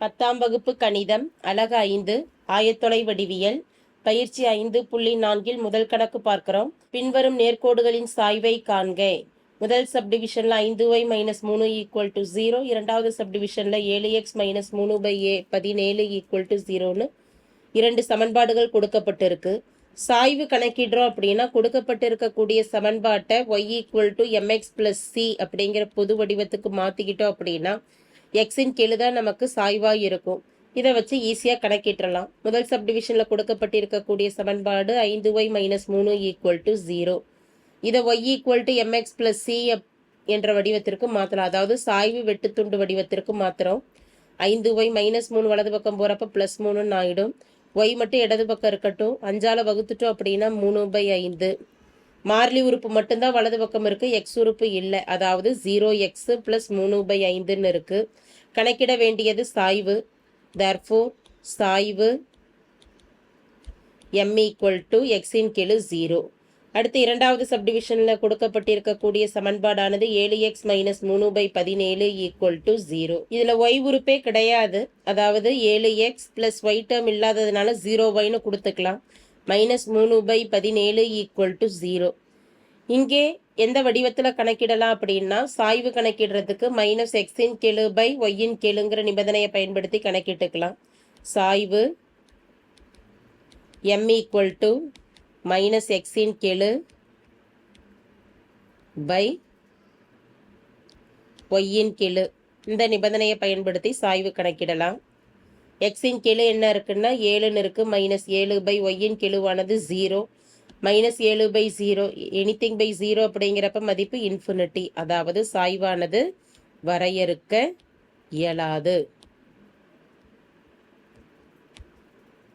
பத்தாம் வகுப்பு கணிதம் அலகு ஐந்து ஆயத்தொலை வடிவியல் பயிற்சி ஐந்து புள்ளி நான்கில் முதல் கணக்கு பார்க்கிறோம். பின்வரும் நேர்கோடுகளின் சாய்வை காண்க. முதல் சப்டிவிஷன்ல ஐந்து ஒய் மைனஸ் மூணு ஈக்குவல் டு ஜீரோ இரண்டாவது சப்டிவிஷன்ல ஏழு எக்ஸ் மைனஸ் மூணு பை ஏ பதினேழு ஈக்குவல் டு ஜீரோன்னு இரண்டு சமன்பாடுகள் கொடுக்கப்பட்டிருக்கு. சாய்வு கணக்கிடுறோம் அப்படின்னா கொடுக்கப்பட்டிருக்கக்கூடிய சமன்பாட்டை y equal to m x plus c அப்படிங்கிற பொது வடிவத்துக்கு மாற்றிக்கிட்டோம் அப்படின்னா எக்ஸின் கீழே தான் நமக்கு சாய்வாக இருக்கும். இதை வச்சு ஈஸியாக கணக்கிட்டுறலாம். முதல் சப்டிவிஷனில் கொடுக்கப்பட்டிருக்கக்கூடிய சமன்பாடு ஐந்து ஒய் மைனஸ் மூணு ஈக்குவல் டு ஜீரோ இதை y equal to m x plus c என்ற வடிவத்திற்கு மாற்றலாம் அதாவது சாய்வு வெட்டுத்துண்டு வடிவத்திற்கு மாத்திரம். ஐந்து ஒய் மைனஸ் மூணு வலது பக்கம் போகிறப்ப ப்ளஸ் மூணுன்னு ஆகிடும் ஒய் மட்டும் இடது பக்கம் இருக்கட்டும். அஞ்சால் வகுத்துட்டோம் அப்படின்னா மூணு பை ஐந்து. மார்லி உறுப்பு மட்டும்தான் வலது பக்கம் இருக்குது எக்ஸ் உறுப்பு இல்லை. அதாவது ஜீரோ எக்ஸ் ப்ளஸ் மூணு பை ஐந்துன்னு இருக்குது கணக்கிட வேண்டியது சாய்வு. தர்ஃபோர் சாய்வு எம் ஈக்குவல் டு எக்ஸின் கீழு ஜீரோ அடுத்து இரண்டாவது சப்டிவிஷனில் கொடுக்கப்பட்டிருக்கக்கூடிய சமன்பாடானது ஏழு எக்ஸ் மைனஸ் மூணு பை பதினேழு ஈக்குவல் டு ஜீரோ இதில் ஒய் உறுப்பே கிடையாது. அதாவது ஏழு எக்ஸ் ப்ளஸ் ஒய் டேர்ம் இல்லாததுனால ஜீரோ ஒய்னு கொடுத்துக்கலாம். மைனஸ் மூணு பை பதினேழு ஈக்குவல் டு ஜீரோ இங்கே எந்த வடிவத்தில் கணக்கிடலாம் அப்படின்னா சாய்வு கணக்கிடுறதுக்கு மைனஸ் எக்ஸின் கெழு பை ஒய்யின் கெழுங்கிற நிபந்தனையை பயன்படுத்தி கணக்கிட்டுக்கலாம். சாய்வு எம் ஈக்குவல் டு மைனஸ் எக்ஸின் கெழு பை ஒய்யின் கெழு. இந்த நிபந்தனையை பயன்படுத்தி சாய்வு கணக்கிடலாம். எக்ஸின் கெழு என்ன இருக்குன்னா ஏழுன்னு இருக்கு. மைனஸ் ஏழு பை ஒய்யின் கெழுவானது ஜீரோ மைனஸ் ஏழு by zero anything by zero அப்படிங்கிறப்ப மதிப்பு இன்ஃபினிட்டி அதாவது சாய்வானது வரையறுக்க இயலாது.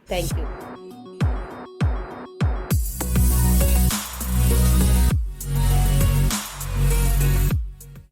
தேங்க்யூ